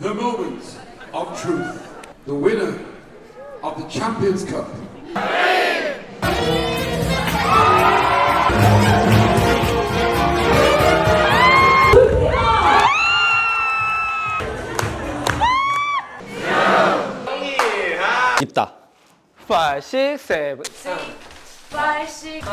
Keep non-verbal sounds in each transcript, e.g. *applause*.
the moments of truth. The winner of the Champions Cup. 있다. 5, 6, 7. Five, six. 다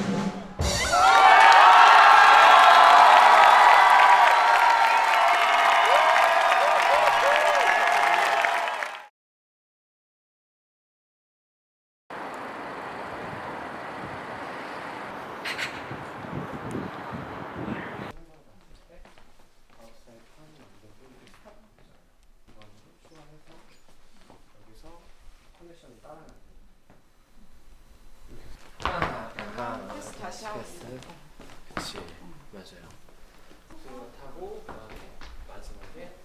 시 하고 그치 맞아요. 타고 그다음에 마지막에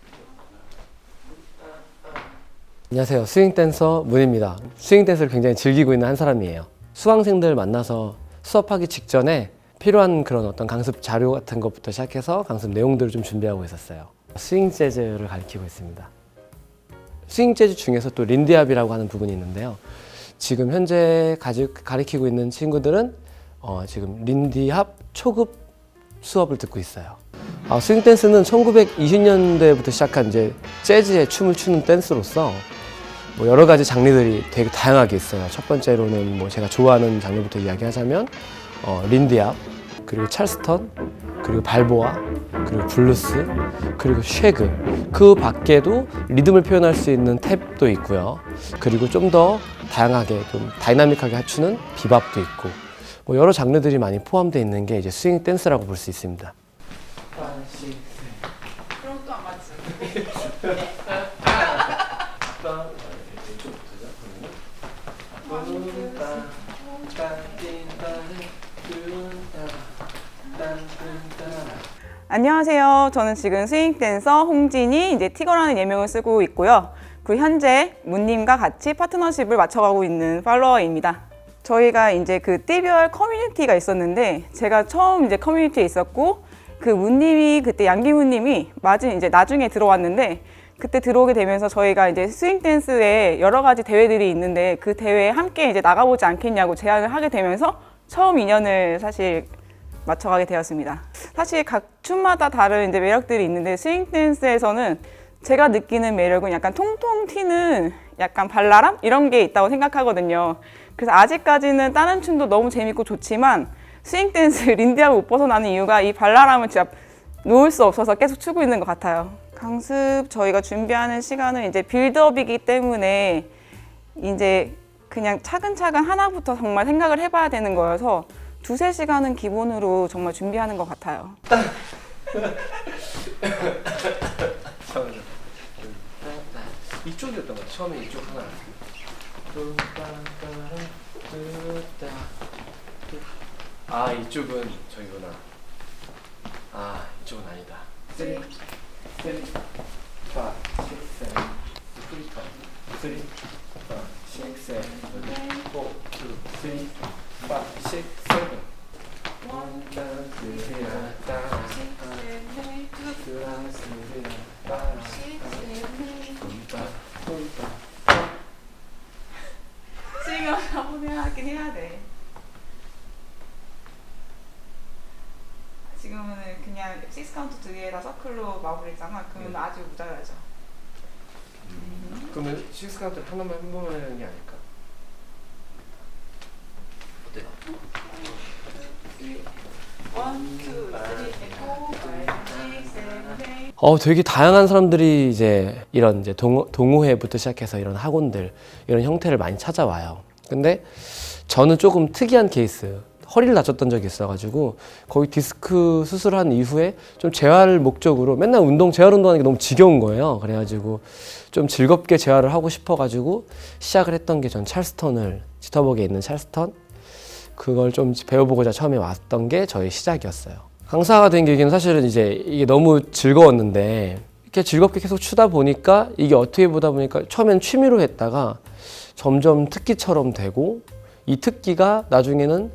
안녕하세요. 스윙 댄서 문입니다. 스윙 댄스를 굉장히 즐기고 있는 한 사람이에요. 수강생들 만나서 수업하기 직전에 필요한 그런 어떤 강습 자료 같은 것부터 시작해서 강습 내용들을 좀 준비하고 있었어요. 스윙 재즈를 가르치고 있습니다. 스윙 재즈 중에서 또 린디압이라고 하는 부분이 있는데요. 지금 현재 가르치고 있는 친구들은 어, 지금 린디합 초급 수업을 듣고 있어요. 아, 스윙 댄스는 1920년대부터 시작한 이제 재즈의 춤을 추는 댄스로서 뭐 여러 가지 장르들이 되게 다양하게 있어요. 첫 번째로는 뭐 제가 좋아하는 장르부터 이야기하자면 어, 린디압, 그리고 찰스턴, 그리고 발보아, 그리고 블루스, 그리고 쉐그. 그 밖에도 리듬을 표현할 수 있는 탭도 있고요. 그리고 좀 더 다양하게 좀 다이나믹하게 갖추는 비밥도 있고 뭐 여러 장르들이 많이 포함되어 있는 게 이제 스윙 댄스라고 볼 수 있습니다. 그럼 또 안 맞지. *laughs* 안녕하세요. 저는 지금 스윙 댄서 홍진이 이제 티거라는 예명을 쓰고 있고요. 그 현재 문님과 같이 파트너십을 맞춰가고 있는 팔로워입니다. 저희가 이제 그 띠별 커뮤니티가 있었는데 제가 처음 이제 커뮤니티에 있었고 그 문님이 그때 양기문님이 마진 이제 나중에 들어왔는데 그때 들어오게 되면서 저희가 이제 스윙 댄스에 여러 가지 대회들이 있는데 그 대회에 함께 이제 나가보지 않겠냐고 제안을 하게 되면서 처음 인연을 사실 맞춰가게 되었습니다. 사실 각 춤마다 다른 이제 매력들이 있는데 스윙 댄스에서는 제가 느끼는 매력은 약간 통통 튀는 약간 발랄함 이런 게 있다고 생각하거든요. 그래서 아직까지는 다른 춤도 너무 재밌고 좋지만 스윙 댄스 *laughs* 린디압을 못 벗어나는 이유가 이 발랄함을 진짜 놓을 수 없어서 계속 추고 있는 것 같아요. 강습 저희가 준비하는 시간은 이제 빌드업이기 때문에 이제 그냥 차근차근 하나부터 정말 생각을 해봐야 되는 거여서 두세 시간은 기본으로 정말 준비하는 것 같아요. 이쪽이었던 것 같아. 처음에 이쪽 하나. 아 이쪽은 저기구나. 아 이쪽은 아니다. 쓰리, 쓰리, 파, 식, 세븐, 쓰리, 파, 쓰리, 파, 식, 세븐, 포, 투, 쓰리, 하긴 해야 돼. 지금은 그냥 식스 카운트 두 개에다 서클로 마무리잖아. 그러면 네. 아주 모자라죠. 그러면 식스 카운트 하나만 한 번만 하는 게 아닐까? 어때요? 원, 투, 쓰리, 포, 파이브, 식스, 세븐, 에잇. 어, 되게 다양한 사람들이 이제 이런 이제 동, 동호회부터 시작해서 이런 학원들 이런 형태를 많이 찾아와요. 근데 저는 조금 특이한 케이스. 허리를 다쳤던 적이 있어가지고 거의 디스크 수술한 이후에 좀 재활 목적으로 맨날 운동 재활 운동하는 게 너무 지겨운 거예요. 그래가지고 좀 즐겁게 재활을 하고 싶어가지고 시작을 했던 게 전 찰스턴을 지터벅에 있는 찰스턴 그걸 좀 배워보고자 처음에 왔던 게 저의 시작이었어요. 강사가 된 계기는 사실은 이제 이게 너무 즐거웠는데 이렇게 즐겁게 계속 추다 보니까 이게 어떻게 보다 보니까 처음엔 취미로 했다가 점점 특기처럼 되고 이 특기가 나중에는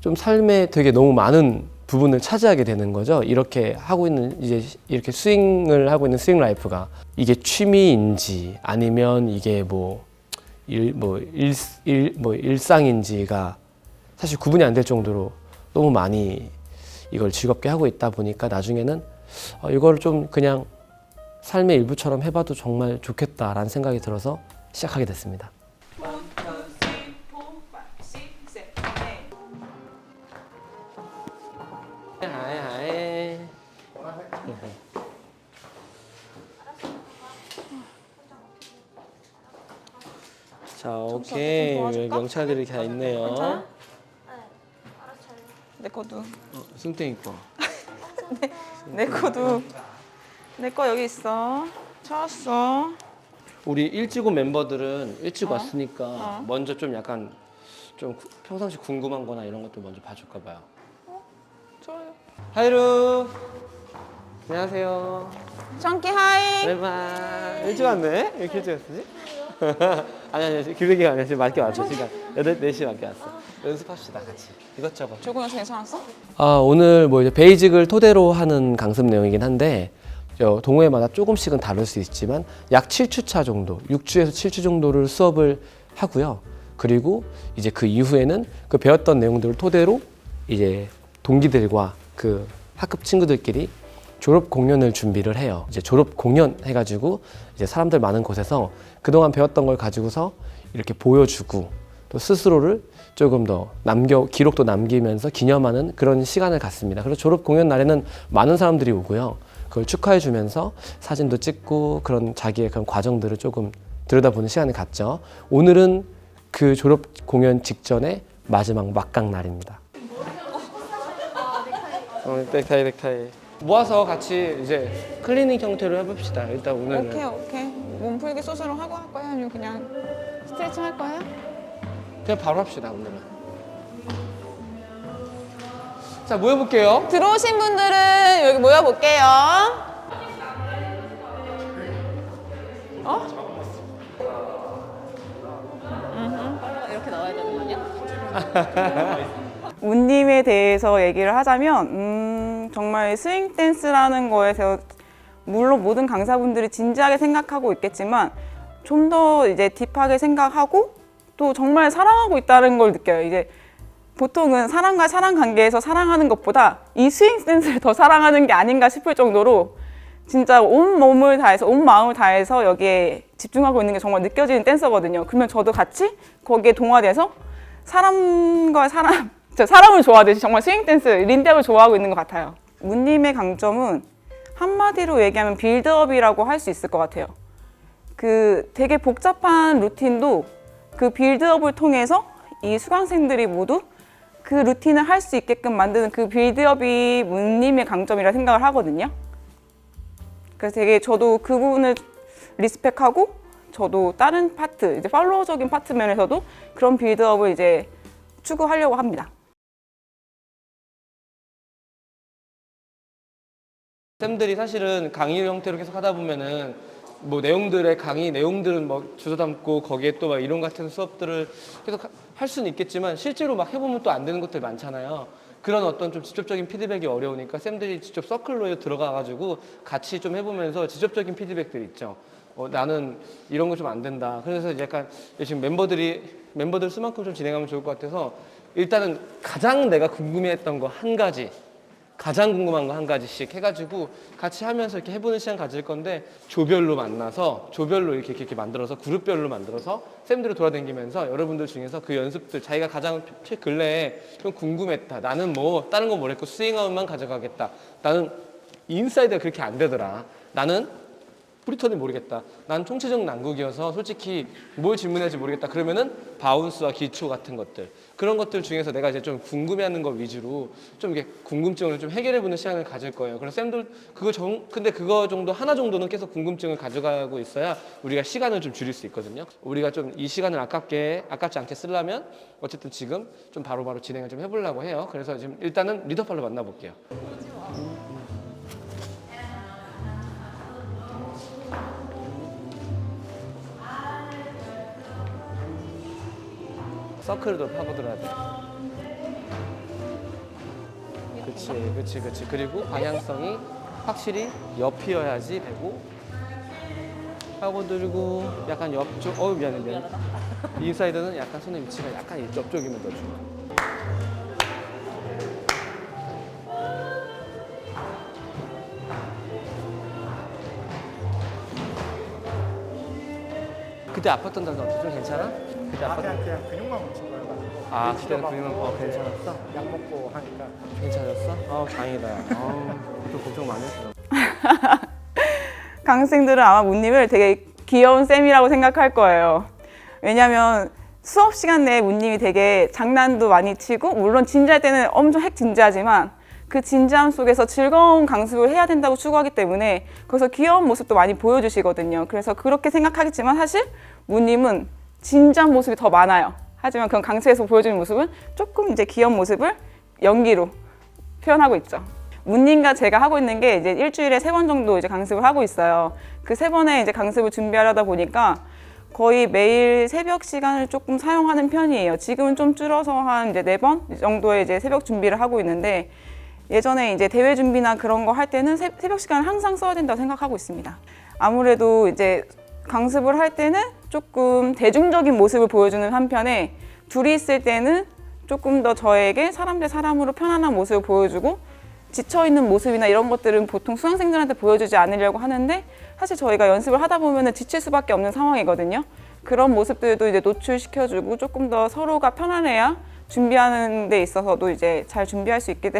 좀 삶에 되게 너무 많은 부분을 차지하게 되는 거죠. 이렇게 하고 있는 이제 이렇게 스윙을 하고 있는 스윙 라이프가 이게 취미인지 아니면 이게 뭐 뭐일일뭐 일상인지가 사실 구분이 안 될 정도로 너무 많이 이걸 즐겁게 하고 있다 보니까 나중에는 어, 이걸 좀 그냥 삶의 일부처럼 해봐도 정말 좋겠다라는 생각이 들어서 시작하게 됐습니다. 자, 오케이. 명찰들이 다 있네요. 내 거도. 어, 승땡이 거. *laughs* 내 거도. 내 거 여기 있어. 찾았어. 우리 일찍 온 멤버들은 일찍 어? 왔으니까 어. 먼저 좀 약간 좀 구- 평상시 궁금한 거나 이런 것도 먼저 봐줄까 봐요. 좋아요. 하이루. 안녕하세요. 청키 하이. 오랜만. 일찍 왔네? 왜 이렇게 일찍 왔지? *laughs* 아니 아니 기백이가 아니야 지금 맞게 왔어. 시간 8, 4시에 맞게 왔어. 연습합시다 같이. 이것저것. 조금 연습 괜찮았어? 아 오늘 뭐 이제 베이직을 토대로 하는 강습 내용이긴 한데 저 동호회마다 조금씩은 다를 수 있지만 약 7주차 정도 6주에서 7주 정도를 수업을 하고요. 그리고 이제 그 이후에는 그 배웠던 내용들을 토대로 이제 동기들과 그 학급 친구들끼리 졸업 공연을 준비를 해요. 이제 졸업 공연 해가지고 이제 사람들 많은 곳에서 그동안 배웠던 걸 가지고서 이렇게 보여주고 또 스스로를 조금 더 남겨 기록도 남기면서 기념하는 그런 시간을 갖습니다. 그래서 졸업 공연 날에는 많은 사람들이 오고요. 그걸 축하해 주면서 사진도 찍고 그런 자기의 그런 과정들을 조금 들여다보는 시간을 갖죠. 오늘은 그 졸업 공연 직전에 마지막 막강 날입니다. 어, 넥타이 넥타이 모아서 같이 이제 클리닝 형태로 해봅시다. 일단 오늘은 오케이 오케이. 몸 풀기 스스로 하고 할 거야? 아니면 그냥 스트레칭 할 거야? 그냥 바로 합시다 오늘은. 자 모여볼게요. 들어오신 분들은 여기 모여 볼게요. *laughs* 운님에 대해서 얘기를 하자면 음, 정말 스윙 댄스라는 거에 대해서 물론 모든 강사분들이 진지하게 생각하고 있겠지만 좀 더 이제 딥하게 생각하고 또 정말 사랑하고 있다는 걸 느껴요. 이제 보통은 사랑과 사랑 관계에서 사랑하는 것보다 이 스윙 댄스를 더 사랑하는 게 아닌가 싶을 정도로 진짜 온 몸을 다해서 온 마음을 다해서 여기에 집중하고 있는 게 정말 느껴지는 댄서거든요. 그러면 저도 같이 거기에 동화돼서 사람과 사람, *laughs* 저 사람을 좋아하듯이 정말 스윙 댄스, 린랩을 좋아하고 있는 것 같아요. 문님의 강점은 한마디로 얘기하면 빌드업이라고 할 수 있을 것 같아요. 그 되게 복잡한 루틴도 그 빌드업을 통해서 이 수강생들이 모두 그 루틴을 할 수 있게끔 만드는 그 빌드업이 문님의 강점이라 생각을 하거든요. 그래서 되게 저도 그 부분을 리스펙하고 저도 다른 파트, 이제 팔로워적인 파트 면에서도 그런 빌드업을 이제 추구하려고 합니다. 쌤들이 사실은 강의 형태로 계속 하다 보면은 뭐 내용들의 강의 내용들은 뭐 주워 담고 거기에 또 막 이론 같은 수업들을 계속 할 수는 있겠지만 실제로 막 해보면 또 안 되는 것들 많잖아요. 그런 어떤 좀 직접적인 피드백이 어려우니까 쌤들이 직접 서클로 들어가가지고 같이 좀 해보면서 직접적인 피드백들 있죠. 어, 나는 이런 거 좀 안 된다. 그래서 약간 지금 멤버들이 멤버들 수만큼 좀 진행하면 좋을 것 같아서 일단은 가장 내가 궁금해했던 거 한 가지 가장 궁금한 거 한 가지씩 해가지고 같이 하면서 이렇게 해보는 시간 가질 건데 조별로 만나서 조별로 이렇게 이렇게 만들어서 그룹별로 만들어서 쌤들을 돌아다니면서 여러분들 중에서 그 연습들 자기가 가장 최 근래에 좀 궁금했다 나는 뭐 다른 건 모르겠고 스윙아웃만 가져가겠다 나는 인사이드가 그렇게 안 되더라 나는 브리턴이 모르겠다. 난 총체적 난국이어서 솔직히 뭘 질문할지 모르겠다. 그러면은 바운스와 기초 같은 것들 그런 것들 중에서 내가 이제 좀 궁금해하는 거 위주로 좀 이게 궁금증을 좀 해결해보는 시간을 가질 거예요. 그래서 쌤들 그거 정 근데 그거 정도 하나 정도는 계속 궁금증을 가져가고 있어야 우리가 시간을 좀 줄일 수 있거든요. 우리가 좀 이 시간을 아깝게 아깝지 않게 쓰려면 어쨌든 지금 좀 바로바로 진행을 좀 해보려고 해요. 그래서 지금 일단은 리더팔로 만나볼게요. 서클도 파고들어야 돼. 그치, 그치, 그치. 그리고 방향성이 확실히 옆이어야지 되고 파고들고 약간 옆쪽. 어 미안해 미안해. 인사이드는 약간 손의 위치가 약간 옆쪽이면 더 좋아. 그때 아팠던 데는 어때? 좀 괜찮아? 그때 아, 아팠던 그냥 그냥 근육만 뭉친 거여가지고 아 그때는 근육만 어 괜찮았어? 약 먹고 하니까 괜찮았어? 어 다행이다. 어, 좀 걱정 많이 했어. *laughs* 강생들은 아마 문님을 되게 귀여운 쌤이라고 생각할 거예요. 왜냐면 수업 시간 내에 문님이 되게 장난도 많이 치고 물론 진지할 때는 엄청 핵 진지하지만 그 진지함 속에서 즐거운 강습을 해야 된다고 추구하기 때문에 거기서 귀여운 모습도 많이 보여주시거든요. 그래서 그렇게 생각하겠지만 사실 문님은 진지한 모습이 더 많아요. 하지만 그런 강습에서 보여주는 모습은 조금 이제 귀여운 모습을 연기로 표현하고 있죠. 문님과 제가 하고 있는 게 이제 일주일에 세 번 정도 이제 강습을 하고 있어요. 그 세 번의 이제 강습을 준비하려다 보니까 거의 매일 새벽 시간을 조금 사용하는 편이에요. 지금은 좀 줄어서 한 이제 네 번 정도의 이제 새벽 준비를 하고 있는데 예전에 이제 대회 준비나 그런 거 할 때는 새, 새벽 시간을 항상 써야 된다고 생각하고 있습니다. 아무래도 이제 강습을 할 때는 조금 대중적인 모습을 보여주는 한편에 둘이 있을 때는 조금 더 저에게 사람 대 사람으로 편안한 모습을 보여주고 지쳐 있는 모습이나 이런 것들은 보통 수강생들한테 보여주지 않으려고 하는데 사실 저희가 연습을 하다 보면은 지칠 수밖에 없는 상황이거든요. 그런 모습들도 이제 노출시켜주고 조금 더 서로가 편안해야 준비하는 데 있어서도 이제 잘 준비할 수 있게.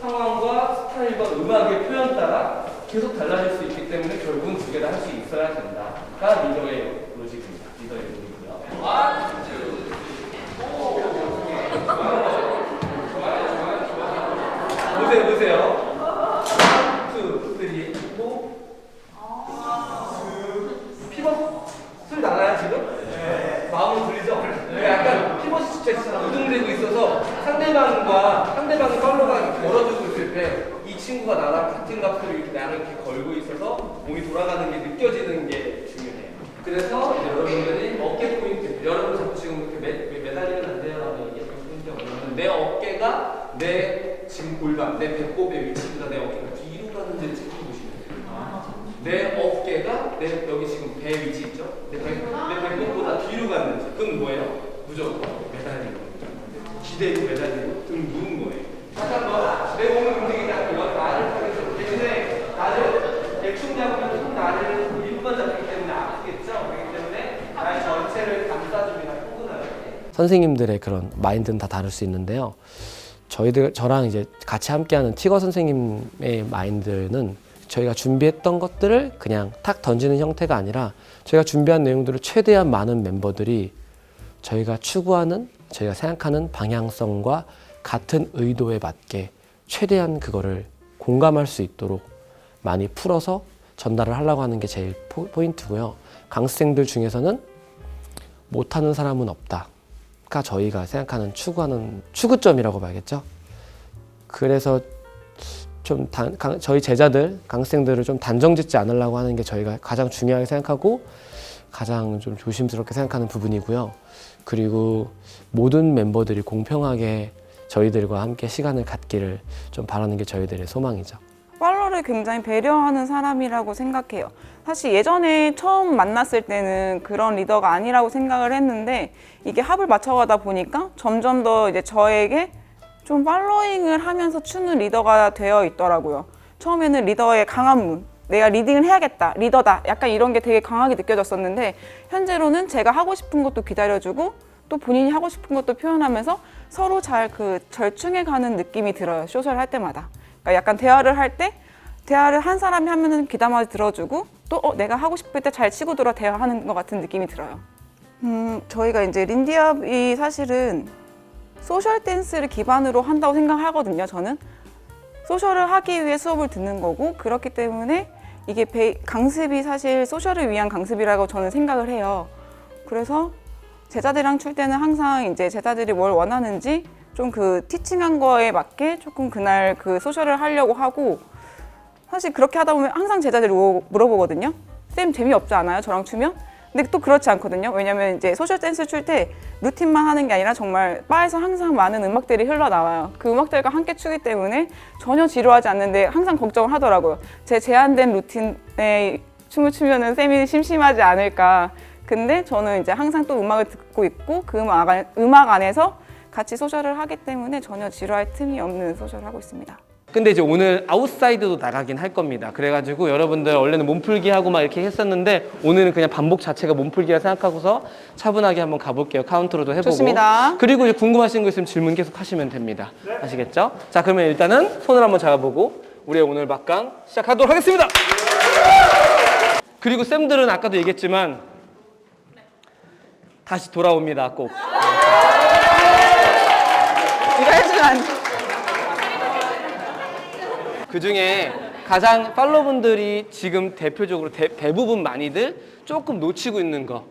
상황과 스타일과 음악의 표현 따라 계속 달라질 수 있기 때문에 결국은 두 개 다 할 수 있어야 된다가 리더의 로직입니다. 리더의 로직이고요. 보세요, 보세요. 투, 쓰리, 포. 피벗 소리 나나요 지금? 네. 마음은 들리죠? 네. 약간 피벗이 진짜 우등되고 있어서 상대방과 상대방이 팔로가 멀어지고 있을 때 이 친구가 나랑 같은 값을 이렇게 나를 이렇게 걸고 있어서 몸이 돌아가는 게 느껴지는 게 중요해요. 그래서 이제 여러분들이 어깨 포인트, 여러분 자꾸 지금 이렇게 매, 매달리면 안 돼요라고 얘기했던 포인트가 뭐냐면 내 어깨가 내 지금 골반, 내 배꼽의 위치보다 내 어깨가 뒤로 가는지를 체크해보시면 돼요. 내 어깨가 내 여기 지금 배 위치 있죠? 내, 배, 내 배꼽보다 뒤로 갔는지 그건 뭐예요? 무조건 매달리는 거예요. 기대고 매달리고 등 누운 거예요. 다시 한번 내 몸을 움직이지 않고 여기 나를 타겠어. 대신에 나를 대충 잡으면 좀 나를 일부만 잡기 때문에 아프겠죠? 그렇기 때문에 나의 전체를 감싸줍니다. 포근하게. 선생님들의 그런 마인드는 다 다를 수 있는데요. 저희들 저랑 이제 같이 함께하는 티거 선생님의 마인드는 저희가 준비했던 것들을 그냥 탁 던지는 형태가 아니라 저희가 준비한 내용들을 최대한 많은 멤버들이 저희가 추구하는 저희가 생각하는 방향성과 같은 의도에 맞게 최대한 그거를 공감할 수 있도록 많이 풀어서 전달을 하려고 하는 게 제일 포, 포인트고요. 강습생들 중에서는 못하는 사람은 없다 가 저희가 생각하는 추구하는 추구점이라고 봐야겠죠. 그래서 좀 단, 강- 저희 제자들 강습생들을 좀 단정짓지 않으려고 하는 게 저희가 가장 중요하게 생각하고 가장 좀 조심스럽게 생각하는 부분이고요. 그리고 모든 멤버들이 공평하게 저희들과 함께 시간을 갖기를 좀 바라는 게 저희들의 소망이죠. 팔로를 굉장히 배려하는 사람이라고 생각해요. 사실 예전에 처음 만났을 때는 그런 리더가 아니라고 생각을 했는데 이게 합을 맞춰가다 보니까 점점 더 이제 저에게 좀 팔로잉을 하면서 추는 리더가 되어 있더라고요. 처음에는 리더의 강한 문, 내가 리딩을 해야겠다, 리더다, 약간 이런 게 되게 강하게 느껴졌었는데 현재로는 제가 하고 싶은 것도 기다려주고 또 본인이 하고 싶은 것도 표현하면서 서로 잘 그 절충해 가는 느낌이 들어요. 쇼설 할 때마다. 그러니까 약간 대화를 할 때 대화를 한 사람이 하면은 귀담아 들어주고 또 어, 내가 하고 싶을 때 잘 치고 들어 대화하는 것 같은 느낌이 들어요. 음, 저희가 이제 린디압이 사실은 소셜 댄스를 기반으로 한다고 생각하거든요. 저는 소셜을 하기 위해 수업을 듣는 거고 그렇기 때문에 이게 배- 강습이 사실 소셜을 위한 강습이라고 저는 생각을 해요. 그래서 제자들이랑 출 때는 항상 이제 제자들이 뭘 원하는지 좀 그 티칭한 거에 맞게 조금 그날 그 소셜을 하려고 하고 사실 그렇게 하다 보면 항상 제자들이 뭐- 물어보거든요. 쌤 재미없지 않아요? 저랑 추면? 근데 또 그렇지 않거든요. 왜냐면 이제 소셜 댄스 출 때 루틴만 하는 게 아니라 정말 바에서 항상 많은 음악들이 흘러나와요. 그 음악들과 함께 추기 때문에 전혀 지루하지 않는데 항상 걱정을 하더라고요. 제 제한된 루틴에 춤을 추면은 쌤이 심심하지 않을까. 근데 저는 이제 항상 또 음악을 듣고 있고 그 음악 안에서 같이 소셜을 하기 때문에 전혀 지루할 틈이 없는 소셜을 하고 있습니다. 근데 이제 오늘 아웃사이드도 나가긴 할 겁니다. 그래가지고 여러분들 원래는 몸풀기 하고 막 이렇게 했었는데 오늘은 그냥 반복 자체가 몸풀기라 생각하고서 차분하게 한번 가볼게요. 카운트로도 해보고. 좋습니다. 그리고 이제 궁금하신 거 있으면 질문 계속 하시면 됩니다. 아시겠죠? 자 그러면 일단은 손을 한번 잡아보고 우리의 오늘 막강 시작하도록 하겠습니다. 그리고 쌤들은 아까도 얘기했지만 다시 돌아옵니다. 꼭. 이거 해주면 안 돼. 그 중에 가장 팔로분들이 지금 대표적으로 대, 대부분 많이들 조금 놓치고 있는 거.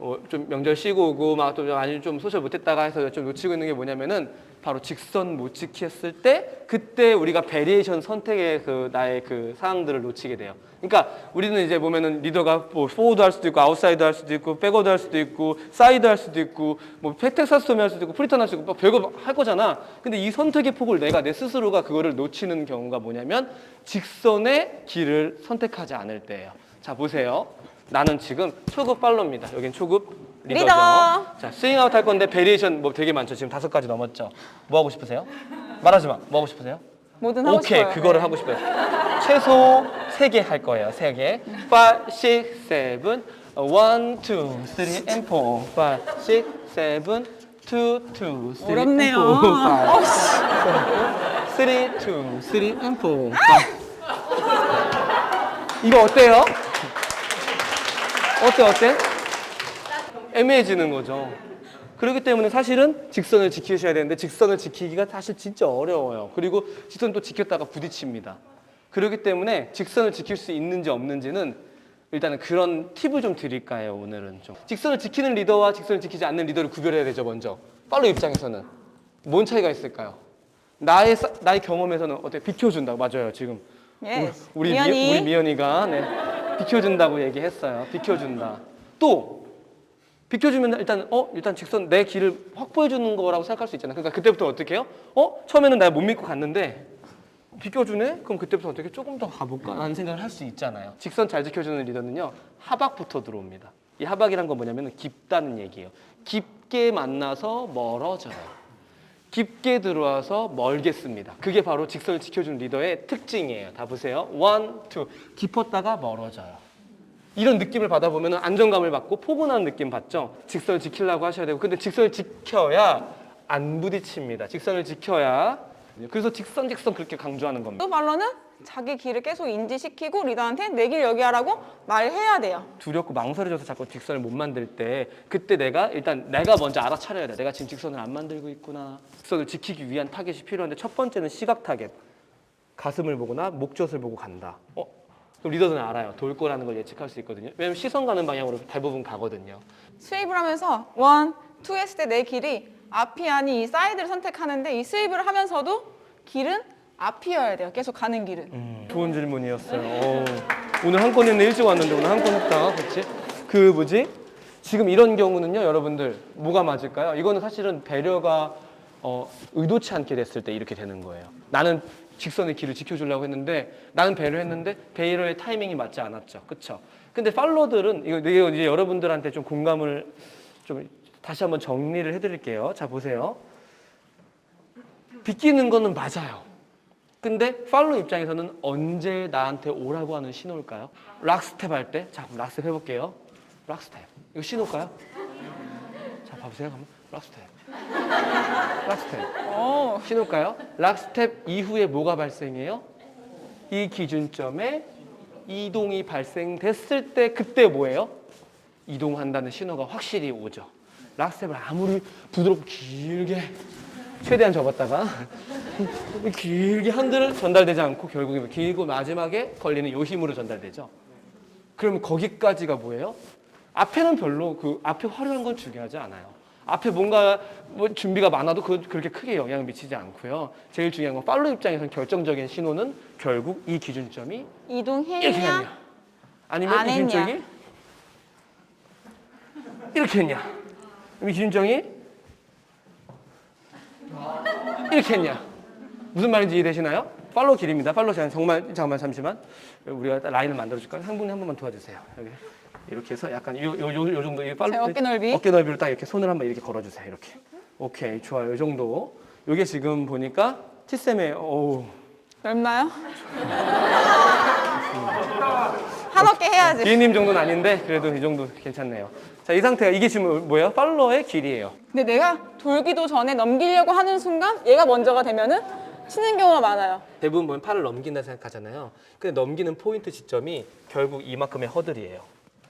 어, 좀 명절 쉬고 오고 막또 아니면 좀 소셜 못했다가 해서 좀 놓치고 있는 게 뭐냐면은 바로 직선 못 지키 했을 때 그때 우리가 베리에이션 선택의 그 나의 그 사항들을 놓치게 돼요. 그러니까 우리는 이제 보면은 리더가 뭐 포워드 할 수도 있고 아웃사이드 할 수도 있고 백워드 할 수도 있고 사이드 할 수도 있고 뭐 텍사스톰이 할 수도 있고 프리턴 할 수도 있고 뭐 별거 할 거잖아. 근데 이 선택의 폭을 내가 내 스스로가 그거를 놓치는 경우가 뭐냐면 직선의 길을 선택하지 않을 때예요. 자 보세요. 나는 지금 초급 팔로입니다. 여긴 초급 리더죠. 리더. 자 스윙아웃 할 건데 베리에이션 뭐 되게 많죠. 지금 다섯 가지 넘었죠. 뭐 하고 싶으세요? 말하지 마. 뭐 하고 싶으세요? 뭐든 하고 오케이 싶어요. 그거를 네. 하고 싶어요. 최소 세 개 할 거예요. 세 개. 5, 6, 7, 1, 2, 3, and 4. 5, 6, 7, 2, 2, 3, 어렵네요. and 4. 3, 2, 3, and 4. 이거 어때요? 어때 어때? 애매해지는 거죠. 그렇기 때문에 사실은 직선을 지키셔야 되는데 직선을 지키기가 사실 진짜 어려워요. 그리고 직선 또 지켰다가 부딪힙니다. 그렇기 때문에 직선을 지킬 수 있는지 없는지는 일단은 그런 팁을 좀 드릴까요 오늘은 좀 직선을 지키는 리더와 직선을 지키지 않는 리더를 구별해야 되죠 먼저 팔로 입장에서는 뭔 차이가 있을까요? 나의 사- 나의 경험에서는 어때 비켜준다 맞아요 지금 Yes. 우리 미연이. 미, 우리 미연이가 네, 비켜준다고 얘기했어요. 비켜준다. 또 비켜주면 일단 어 일단 직선 내 길을 확보해 주는 거라고 생각할 수 있잖아요. 그러니까 그때부터 어떻게 해요? 어 처음에는 나 못 믿고 갔는데 비켜주네? 그럼 그때부터 어떻게 조금 더 가볼까? 라는 생각을 할 수 있잖아요. 직선 잘 지켜주는 리더는요 하박부터 들어옵니다. 이 하박이란 건 뭐냐면 깊다는 얘기예요. 깊게 만나서 멀어져요. 깊게 들어와서 멀겠습니다. 그게 바로 직선을 지켜준 리더의 특징이에요. 다 보세요. 원, 투. 깊었다가 멀어져요. 이런 느낌을 받아보면 안정감을 받고 포근한 느낌 받죠? 직선을 지키려고 하셔야 되고. 근데 직선을 지켜야 안 부딪힙니다. 직선을 지켜야. 그래서 직선, 직선 그렇게 강조하는 겁니다. 또 말로는 자기 길을 계속 인지시키고 리더한테 내 길 여기 하라고 말해야 돼요. 두렵고 망설여져서 자꾸 직선을 못 만들 때 그때 내가 일단 내가 먼저 알아차려야 돼. 내가 지금 직선을 안 만들고 있구나. 직선을 지키기 위한 타겟이 필요한데 첫 번째는 시각 타겟. 가슴을 보거나 목젖을 보고 간다. 어? 그럼 리더들은 알아요. 돌 거라는 걸 예측할 수 있거든요. 왜냐면 시선 가는 방향으로 대부분 가거든요. 스웨이브를 하면서 원, 투 했을 때 내 길이 앞이 아니 이 사이드를 선택하는데 이 스웨이브를 하면서도 길은 앞이어야 돼요. 계속 가는 길은. 좋은 질문이었어요. 어, 오늘 한 건 했네. 일찍 왔는데 오늘 한 건 했다. 그렇지? 그 뭐지? 지금 이런 경우는요, 여러분들 뭐가 맞을까요? 이거는 사실은 배려가 어, 의도치 않게 됐을 때 이렇게 되는 거예요. 나는 직선의 길을 지켜주려고 했는데 나는 배려했는데 배려의 타이밍이 맞지 않았죠. 그렇죠? 근데 팔로들은 이거 이제 여러분들한테 좀 공감을 좀 다시 한번 정리를 해드릴게요. 자 보세요. 비끼는 거는 맞아요. 근데 팔로 입장에서는 언제 나한테 오라고 하는 신호일까요? 락스텝 할 때? 자, 그럼 락스텝 해볼게요. 락스텝. 이거 신호일까요? 자, 봐보세요. 그러면 락스텝. 락스텝. 오, 신호일까요? 락스텝 이후에 뭐가 발생해요? 이 기준점에 이동이 발생됐을 때 그때 뭐예요? 이동한다는 신호가 확실히 오죠. 락스텝을 아무리 부드럽고 길게 최대한 접었다가 *laughs* 길게 한들 전달되지 않고 결국에 길고 마지막에 걸리는 요 힘으로 전달되죠. 그러면 거기까지가 뭐예요? 앞에는 별로 그 앞에 화려한 건 중요하지 않아요. 앞에 뭔가 뭐 준비가 많아도 그 그렇게 크게 영향을 미치지 않고요. 제일 중요한 건 팔로 입장에서는 결정적인 신호는 결국 이 기준점이 이렇게 이동했냐? 했냐, 아니면 안 이 했냐? 기준점이 이렇게 했냐, 이 기준점이 이렇게 했냐. 무슨 말인지 이해되시나요? 팔로우 길입니다. 팔로우 제한 정말 잠깐만 잠시만 우리가 라인을 만들어 줄까요? 상분이 한 번만 도와주세요. 여기 이렇게 해서 약간 요 요요 정도 이 팔로우 제 어깨 넓이? 어깨 넓이로 딱 이렇게 손을 한번 이렇게 걸어주세요. 이렇게 오케이 좋아요. 이 정도. 이게 지금 보니까 티쌤의 오 넓나요? 한 어깨 해야지. 기인님 정도는 아닌데 그래도 이 정도 괜찮네요. 자 이 상태가 이게 지금 뭐예요? 팔로워의 길이에요. 근데 내가 돌기도 전에 넘기려고 하는 순간 얘가 먼저가 되면은 치는 경우가 많아요. 대부분 보면 팔을 넘긴다 생각하잖아요. 근데 넘기는 포인트 지점이 결국 이만큼의 허들이에요.